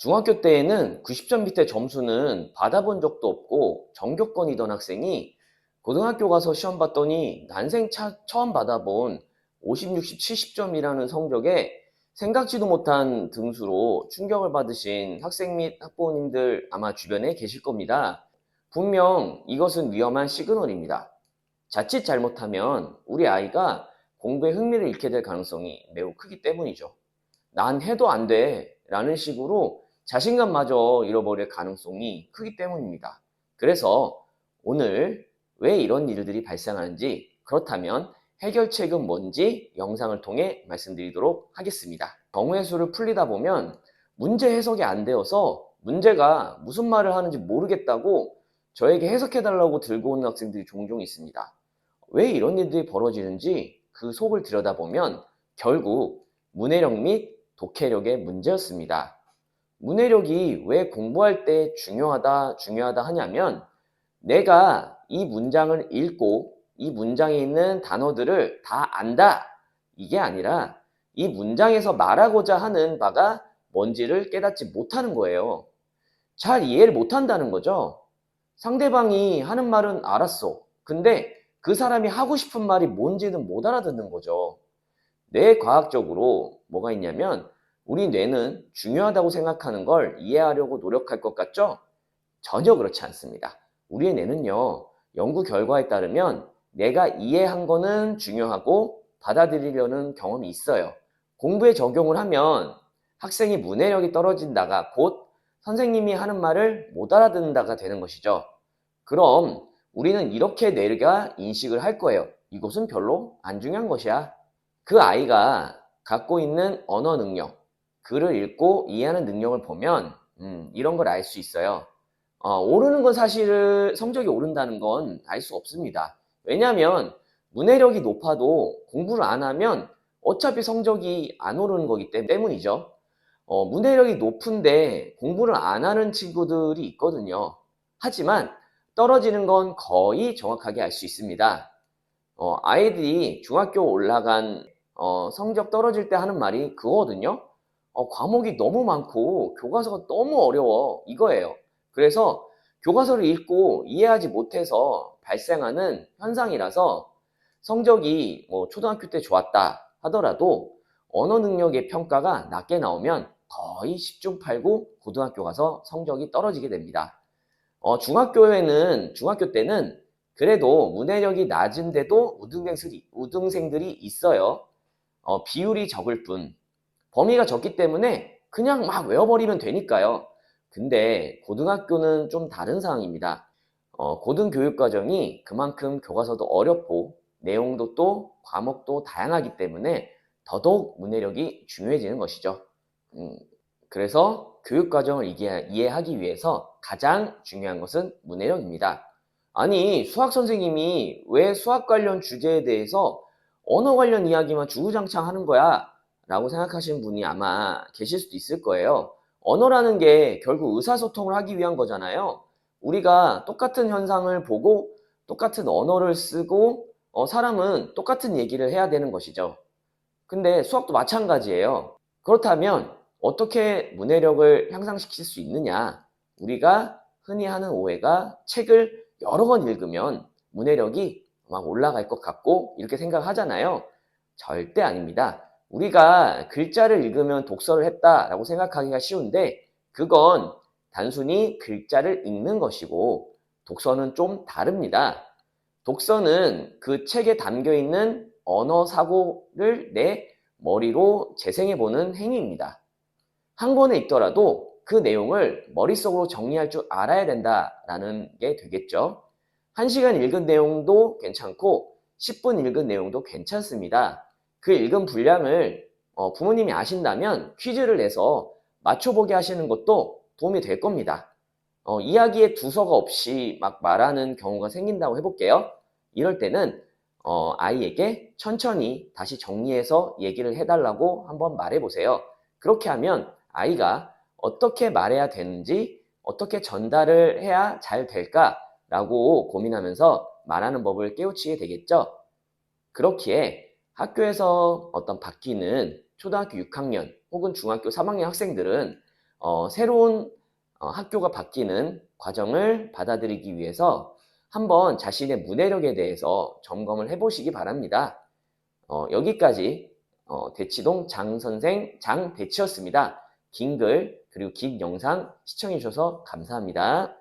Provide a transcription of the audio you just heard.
중학교 때에는 90점 밑에 점수는 받아본 적도 없고 전교권이던 학생이 고등학교 가서 시험 봤더니 난생 차- 처음 받아본 50, 60, 70점이라는 성적에 생각지도 못한 등수로 충격을 받으신 학생 및 학부모님들 아마 주변에 계실 겁니다. 분명 이것은 위험한 시그널입니다. 자칫 잘못하면 우리 아이가 공부에 흥미를 잃게 될 가능성이 매우 크기 때문이죠. 난 해도 안 돼. 라는 식으로 자신감마저 잃어버릴 가능성이 크기 때문입니다. 그래서 오늘 왜 이런 일들이 발생하는지 그렇다면 해결책은 뭔지 영상을 통해 말씀드리도록 하겠습니다. 경우의 수를 풀리다 보면 문제 해석이 안 되어서 문제가 무슨 말을 하는지 모르겠다고 저에게 해석해달라고 들고 오는 학생들이 종종 있습니다. 왜 이런 일들이 벌어지는지 그 속을 들여다보면 결국 문해력 및 독해력의 문제였습니다. 문해력이 왜 공부할 때 중요하다, 중요하다 하냐면 내가 이 문장을 읽고 이 문장에 있는 단어들을 다 안다. 이게 아니라 이 문장에서 말하고자 하는 바가 뭔지를 깨닫지 못하는 거예요. 잘 이해를 못한다는 거죠. 상대방이 하는 말은 알았어. 근데 그 사람이 하고 싶은 말이 뭔지는 못 알아듣는 거죠. 뇌 과학적으로 뭐가 있냐면 우리 뇌는 중요하다고 생각하는 걸 이해하려고 노력할 것 같죠? 전혀 그렇지 않습니다. 우리의 뇌는요, 연구 결과에 따르면 내가 이해한 거는 중요하고 받아들이려는 경험이 있어요. 공부에 적용을 하면 학생이 문해력이 떨어진다가 곧 선생님이 하는 말을 못 알아듣는다가 되는 것이죠. 그럼 우리는 이렇게 뇌가 인식을 할 거예요. 이것은 별로 안 중요한 것이야. 그 아이가 갖고 있는 언어 능력, 글을 읽고 이해하는 능력을 보면 음, 이런 걸 알 수 있어요. 어, 오르는 건 사실 성적이 오른다는 건 알 수 없습니다. 왜냐하면 문해력이 높아도 공부를 안 하면 어차피 성적이 안 오르는 거기 때- 때문이죠. 어, 문해력이 높은데 공부를 안 하는 친구들이 있거든요. 하지만 떨어지는 건 거의 정확하게 알 수 있습니다. 어, 아이들이 중학교 올라간 어, 성적 떨어질 때 하는 말이 그거거든요. 어, 과목이 너무 많고 교과서가 너무 어려워 이거예요. 그래서 교과서를 읽고 이해하지 못해서 발생하는 현상이라서 성적이 뭐 초등학교 때 좋았다 하더라도 언어 능력의 평가가 낮게 나오면 거의 10중 8구 고등학교 가서 성적이 떨어지게 됩니다. 어, 중학교에는 중학교 때는 그래도 문해력이 낮은데도 우등생들이, 우등생들이 있어요. 어, 비율이 적을 뿐 범위가 적기 때문에 그냥 막 외워버리면 되니까요. 근데 고등학교는 좀 다른 상황입니다. 어, 고등교육과정이 그만큼 교과서도 어렵고 내용도 또 과목도 다양하기 때문에 더더욱 문해력이 중요해지는 것이죠. 음, 그래서 교육과정을 이해, 이해하기 위해서 가장 중요한 것은 문해력입니다. 아니, 수학 선생님이 왜 수학 관련 주제에 대해서 언어 관련 이야기만 주구장창 하는 거야? 라고 생각하시는 분이 아마 계실 수도 있을 거예요. 언어라는 게 결국 의사소통을 하기 위한 거잖아요. 우리가 똑같은 현상을 보고 똑같은 언어를 쓰고 어, 사람은 똑같은 얘기를 해야 되는 것이죠. 근데 수학도 마찬가지예요. 그렇다면 어떻게 문해력을 향상시킬 수 있느냐? 우리가 흔히 하는 오해가 책을 여러 번 읽으면 문해력이 막 올라갈 것 같고 이렇게 생각하잖아요. 절대 아닙니다. 우리가 글자를 읽으면 독서를 했다라고 생각하기가 쉬운데 그건 단순히 글자를 읽는 것이고 독서는 좀 다릅니다. 독서는 그 책에 담겨 있는 언어 사고를 내 머리로 재생해 보는 행위입니다. 한 권을 읽더라도 그 내용을 머릿속으로 정리할 줄 알아야 된다라는 게 되겠죠. 1시간 읽은 내용도 괜찮고 10분 읽은 내용도 괜찮습니다. 그 읽은 분량을 어, 부모님이 아신다면 퀴즈를 내서 맞춰보게 하시는 것도 도움이 될 겁니다. 어, 이야기에 두서가 없이 막 말하는 경우가 생긴다고 해볼게요. 이럴 때는 어, 아이에게 천천히 다시 정리해서 얘기를 해달라고 한번 말해보세요. 그렇게 하면 아이가 어떻게 말해야 되는지 어떻게 전달을 해야 잘 될까라고 고민하면서 말하는 법을 깨우치게 되겠죠. 그렇기에 학교에서 어떤 바뀌는 초등학교 6학년 혹은 중학교 3학년 학생들은 어, 새로운 어, 학교가 바뀌는 과정을 받아들이기 위해서 한번 자신의 문해력에 대해서 점검을 해보시기 바랍니다. 어, 여기까지 어, 대치동 장 선생 장대치였습니다. 긴 글 그리고 긴 영상 시청해 주셔서 감사합니다.